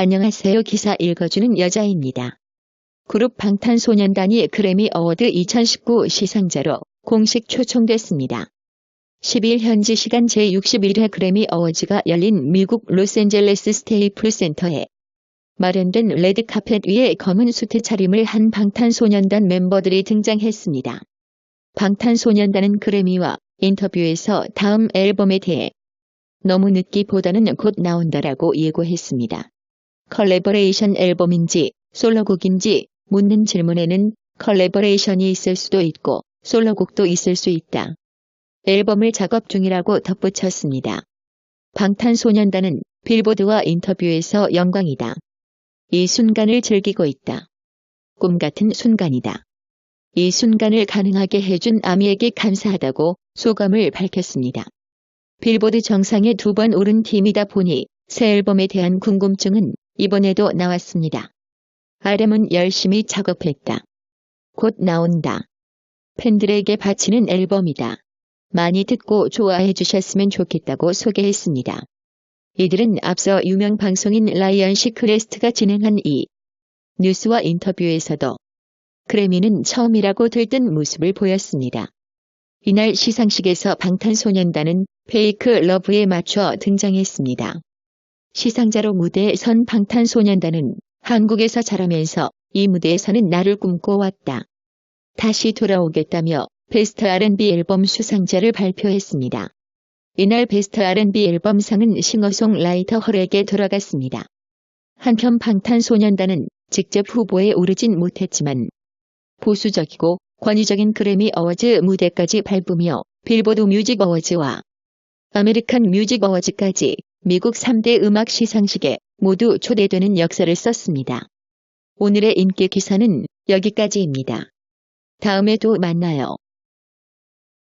안녕하세요 기사 읽어주는 여자입니다. 그룹 방탄소년단이 그래미 어워드 2019 시상자로 공식 초청됐습니다. 10일 현지 시간 제61회 그래미 어워즈가 열린 미국 로스앤젤레스 스테이플 센터에 마련된 레드 카펫 위에 검은 수트 차림을 한 방탄소년단 멤버들이 등장했습니다. 방탄소년단은 그래미와 인터뷰에서 다음 앨범에 대해 너무 늦기보다는 곧 나온다라고 예고했습니다. 컬래버레이션 앨범인지 솔로곡인지 묻는 질문에는 컬래버레이션이 있을 수도 있고 솔로곡도 있을 수 있다. 앨범을 작업 중이라고 덧붙였습니다. 방탄소년단은 빌보드와 인터뷰에서 영광이다. 이 순간을 즐기고 있다. 꿈 같은 순간이다. 이 순간을 가능하게 해준 아미에게 감사하다고 소감을 밝혔습니다. 빌보드 정상에 두 번 오른 팀이다 보니 새 앨범에 대한 궁금증은 이번에도 나왔습니다. RM은 열심히 작업했다. 곧 나온다. 팬들에게 바치는 앨범이다. 많이 듣고 좋아해 주셨으면 좋겠다고 소개했습니다. 이들은 앞서 유명 방송인 라이언 시크레스트가 진행한 이 뉴스와 인터뷰에서도 그래미는 처음이라고 들뜬 모습을 보였습니다. 이날 시상식에서 방탄소년단은 페이크 러브에 맞춰 등장했습니다. 시상자로 무대에 선 방탄소년단은 한국에서 자라면서 이 무대에서는 나를 꿈꿔왔다. 다시 돌아오겠다며 베스트 R&B 앨범 수상자를 발표했습니다. 이날 베스트 R&B 앨범상은 싱어송라이터 헐에게 돌아갔습니다. 한편 방탄소년단은 직접 후보에 오르진 못했지만 보수적이고 권위적인 그래미 어워즈 무대까지 밟으며 빌보드 뮤직 어워즈와 아메리칸 뮤직 어워즈까지 미국 3대 음악 시상식에 모두 초대되는 역사를 썼습니다. 오늘의 인기 기사는 여기까지입니다. 다음에 또 만나요.